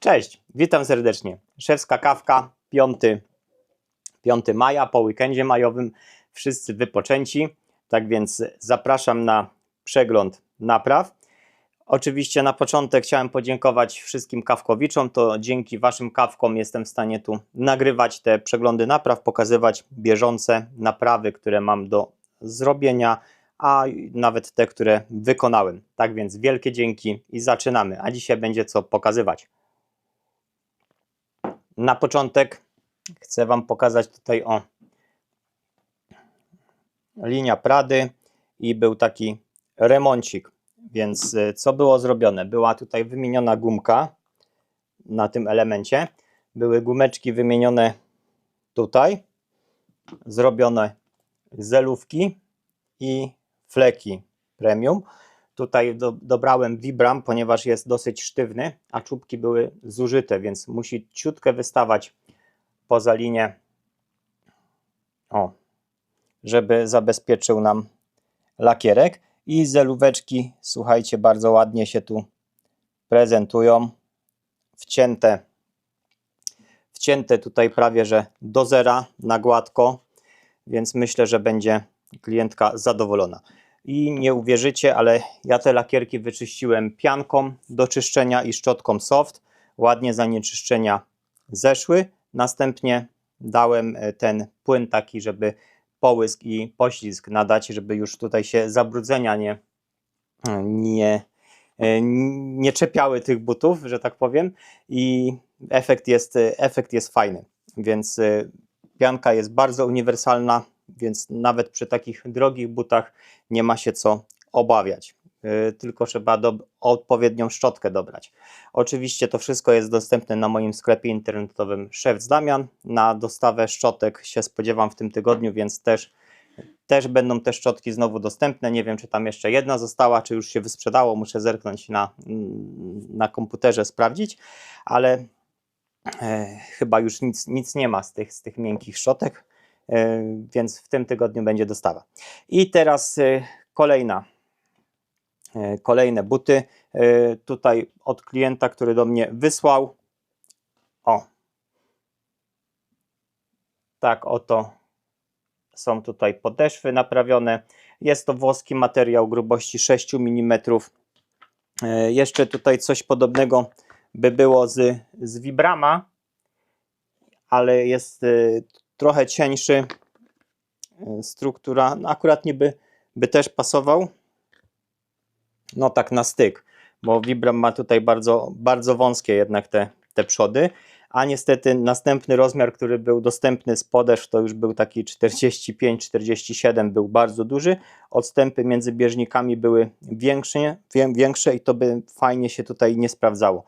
Cześć, witam serdecznie. Szewska Kawka, 5, 5 maja, po weekendzie majowym. Wszyscy wypoczęci, tak więc zapraszam na przegląd napraw. Oczywiście na początek chciałem podziękować wszystkim kawkowiczom, to dzięki Waszym kawkom jestem w stanie tu nagrywać te przeglądy napraw, pokazywać bieżące naprawy, które mam do zrobienia, a nawet te, które wykonałem. Tak więc wielkie dzięki i zaczynamy, a dzisiaj będzie co pokazywać. Na początek chcę Wam pokazać tutaj o linia Prady i był taki remoncik. Więc y, co było zrobione? Była tutaj wymieniona gumka na tym elemencie. Były gumeczki wymienione tutaj. Zrobione zelówki i fleki premium. Tutaj do, dobrałem Vibram, ponieważ jest dosyć sztywny, a czubki były zużyte, więc musi ciutkę wystawać poza linię, o, żeby zabezpieczył nam lakierek. I zelóweczki, słuchajcie, bardzo ładnie się tu prezentują. Wcięte, wcięte tutaj prawie że do zera na gładko, więc myślę, że będzie klientka zadowolona. I nie uwierzycie, ale ja te lakierki wyczyściłem pianką do czyszczenia i szczotką soft. Ładnie zanieczyszczenia zeszły. Następnie dałem e, ten płyn taki, żeby połysk i poślizg nadać, żeby już tutaj się zabrudzenia nie, nie, e, nie czepiały tych butów, że tak powiem. I efekt jest, efekt jest fajny. Więc e, pianka jest bardzo uniwersalna, więc nawet przy takich drogich butach nie ma się co obawiać. Yy, tylko trzeba do, odpowiednią szczotkę dobrać. Oczywiście to wszystko jest dostępne na moim sklepie internetowym Szewc Damian. Na dostawę szczotek się spodziewam w tym tygodniu, więc też, też będą te szczotki znowu dostępne. Nie wiem, czy tam jeszcze jedna została, czy już się wysprzedało. Muszę zerknąć na, na komputerze, sprawdzić, ale e, chyba już nic, nic nie ma z tych, z tych miękkich szczotek. E, więc w tym tygodniu będzie dostawa. I teraz e, kolejna, e, kolejne buty. Tutaj od klienta, który do mnie wysłał. O, tak oto są tutaj podeszwy naprawione. Jest to włoski materiał grubości 6 mm. Jeszcze tutaj coś podobnego by było z, z Vibrama, ale jest trochę cieńszy, e, struktura, no akurat niby by też pasował, no tak na styk, bo Vibram ma tutaj bardzo, bardzo wąskie jednak te, te przody, a niestety następny rozmiar, który był dostępny z podeszw, to już był taki 45-47, był bardzo duży, odstępy między bieżnikami były większe, większe i to by fajnie się tutaj nie sprawdzało,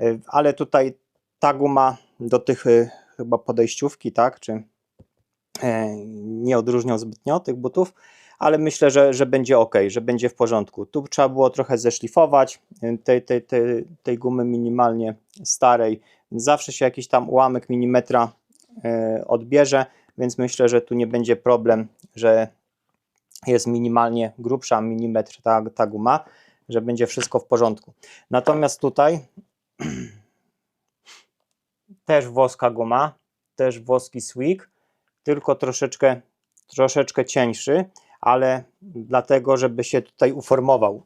e, ale tutaj ta guma do tych e, chyba podejściówki, tak, czy nie odróżniał zbytnio tych butów, ale myślę, że, że będzie ok, że będzie w porządku. Tu trzeba było trochę zeszlifować e, tej, tej, tej, tej gumy minimalnie starej. Zawsze się jakiś tam ułamek milimetra e, odbierze, więc myślę, że tu nie będzie problem, że jest minimalnie grubsza milimetr ta, ta guma, że będzie wszystko w porządku. Natomiast tutaj też włoska guma, też włoski swig, tylko troszeczkę, troszeczkę cieńszy, ale dlatego, żeby się tutaj uformował.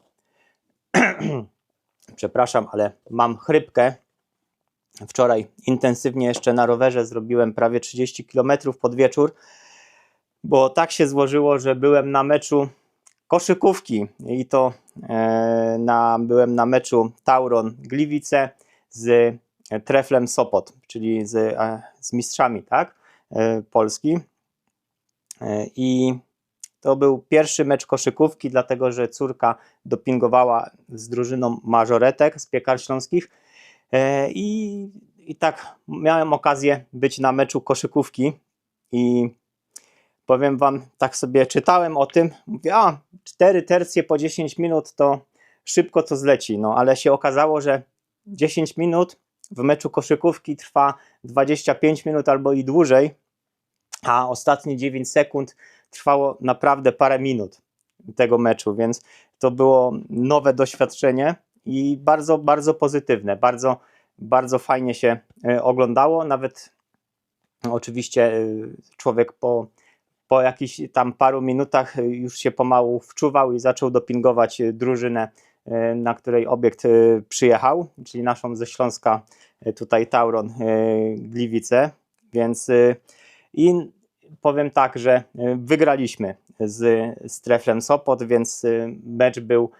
Przepraszam, ale mam chrypkę. Wczoraj intensywnie jeszcze na rowerze zrobiłem prawie 30 km pod wieczór, bo tak się złożyło, że byłem na meczu koszykówki i to e, na, byłem na meczu Tauron Gliwice z Treflem Sopot, czyli z, e, z mistrzami, tak? E, Polski. E, I to był pierwszy mecz koszykówki, dlatego że córka dopingowała z drużyną mażoretek z piekar śląskich. E, I, I tak miałem okazję być na meczu koszykówki i powiem wam, tak sobie czytałem o tym, mówię, a cztery tercje po 10 minut to szybko to zleci, no ale się okazało, że 10 minut w meczu koszykówki trwa 25 minut albo i dłużej, a ostatnie 9 sekund trwało naprawdę parę minut tego meczu, więc to było nowe doświadczenie i bardzo, bardzo pozytywne. Bardzo bardzo fajnie się e, oglądało. Nawet no, oczywiście e, człowiek po, po jakichś tam paru minutach e, już się pomału wczuwał i zaczął dopingować e, drużynę, e, na której obiekt e, przyjechał, czyli naszą ze Śląska e, tutaj Tauron e, Gliwice. Więc e, i powiem tak, że e, wygraliśmy z Streflem Sopot, więc e, mecz był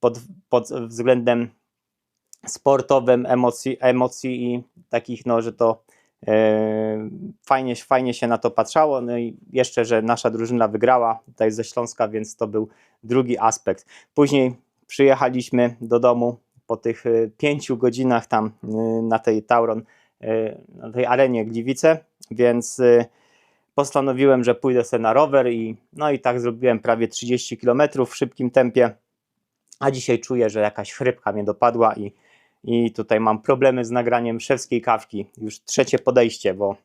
pod, pod względem sportowym, emocji, emocji i takich, no, że to e, fajnie, fajnie się na to patrzało. No i jeszcze, że nasza drużyna wygrała tutaj ze Śląska, więc to był drugi aspekt. Później przyjechaliśmy do domu po tych e, pięciu godzinach tam e, na tej Tauron, e, na tej arenie Gliwice, więc postanowiłem, że pójdę sobie na rower i no i tak zrobiłem prawie 30 km w szybkim tempie, a dzisiaj czuję, że jakaś chrypka mnie dopadła i, i tutaj mam problemy z nagraniem szewskiej kawki. Już trzecie podejście, bo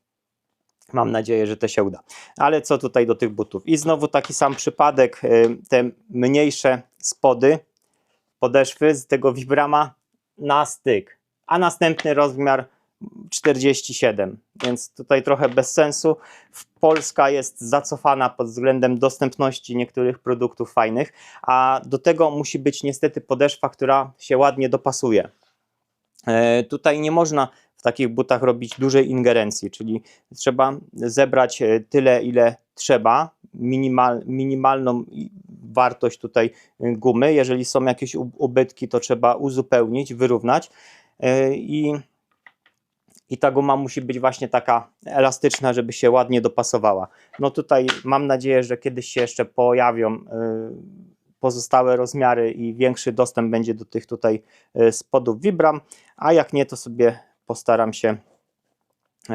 mam nadzieję, że to się uda. Ale co tutaj do tych butów? I znowu taki sam przypadek, y, te mniejsze spody, podeszwy z tego Vibrama na styk, a następny rozmiar 47, więc tutaj trochę bez sensu. Polska jest zacofana pod względem dostępności niektórych produktów fajnych, a do tego musi być niestety podeszwa, która się ładnie dopasuje. E, Tutaj nie można w takich butach robić dużej ingerencji, czyli trzeba zebrać e, tyle, ile trzeba, minimal, minimalną wartość tutaj e, gumy. Jeżeli są jakieś ub- ubytki, to trzeba uzupełnić, wyrównać E, i i ta guma musi być właśnie taka elastyczna, żeby się ładnie dopasowała. No tutaj mam nadzieję, że kiedyś się jeszcze pojawią y, pozostałe rozmiary i większy dostęp będzie do tych tutaj y, spodów Vibram, a jak nie, to sobie postaram się y,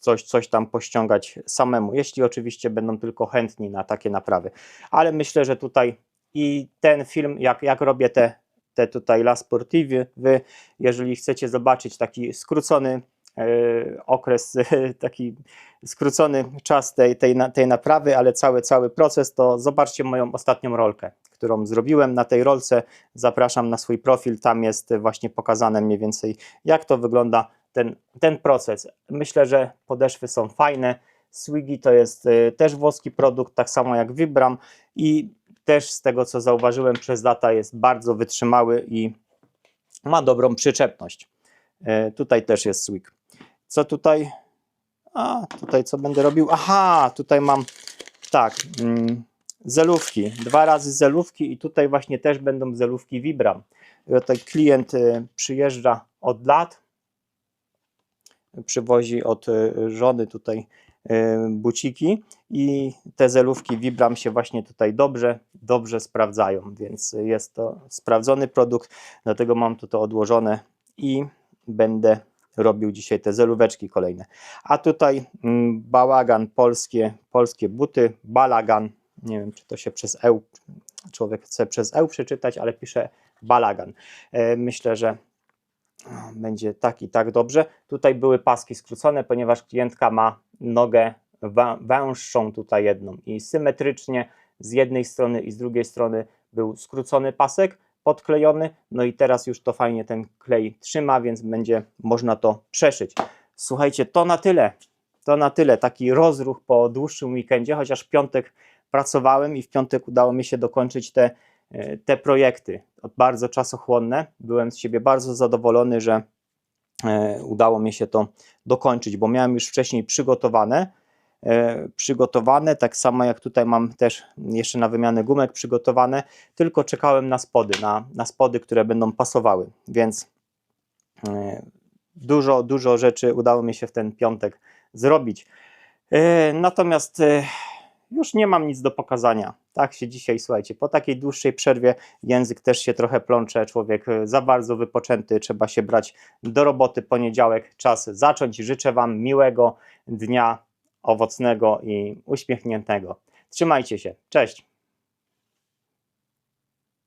coś, coś tam pościągać samemu, jeśli oczywiście będą tylko chętni na takie naprawy. Ale myślę, że tutaj i ten film, jak, jak robię te, te tutaj La Sportive, wy jeżeli chcecie zobaczyć taki skrócony e, okres, taki skrócony czas tej, tej, tej naprawy, ale cały, cały proces, to zobaczcie moją ostatnią rolkę, którą zrobiłem. Na tej rolce zapraszam na swój profil, tam jest właśnie pokazane mniej więcej jak to wygląda ten, ten proces. Myślę, że podeszwy są fajne. Swiggy to jest e, też włoski produkt, tak samo jak Vibram i też z tego co zauważyłem przez lata jest bardzo wytrzymały i ma dobrą przyczepność. E, tutaj też jest Swig. Co tutaj? A, tutaj co będę robił? Aha, tutaj mam tak, mm, zelówki. Dwa razy zelówki i tutaj właśnie też będą zelówki Vibram. Tutaj klient e, przyjeżdża od lat, przywozi od e, żony tutaj e, buciki i te zelówki Vibram się właśnie tutaj dobrze, dobrze sprawdzają, więc jest to sprawdzony produkt, dlatego mam tu to odłożone i będę robił dzisiaj te zelóweczki kolejne. A tutaj mm, bałagan, polskie, polskie buty, balagan, nie wiem czy to się przez eł, człowiek chce przez eł przeczytać, ale pisze balagan. E, Myślę, że będzie tak i tak dobrze. Tutaj były paski skrócone, ponieważ klientka ma nogę wę- węższą tutaj jedną i symetrycznie z jednej strony i z drugiej strony był skrócony pasek, podklejony, no i teraz już to fajnie ten klej trzyma, więc będzie można to przeszyć. Słuchajcie, to na tyle. To na tyle. Taki rozruch po dłuższym weekendzie, chociaż w piątek pracowałem i w piątek udało mi się dokończyć te, e, te projekty. Bardzo czasochłonne. Byłem z siebie bardzo zadowolony, że e, udało mi się to dokończyć, bo miałem już wcześniej przygotowane. E, przygotowane, tak samo jak tutaj mam też jeszcze na wymianę gumek przygotowane, tylko czekałem na spody, na, na spody, które będą pasowały, więc e, dużo, dużo rzeczy udało mi się w ten piątek zrobić. Natomiast już nie mam nic do pokazania. Tak się dzisiaj, słuchajcie, po takiej dłuższej przerwie język też się trochę plącze, człowiek e, za bardzo wypoczęty, trzeba się brać do roboty. Poniedziałek, czas zacząć. Życzę Wam miłego dnia, owocnego i uśmiechniętego. Trzymajcie się. Cześć.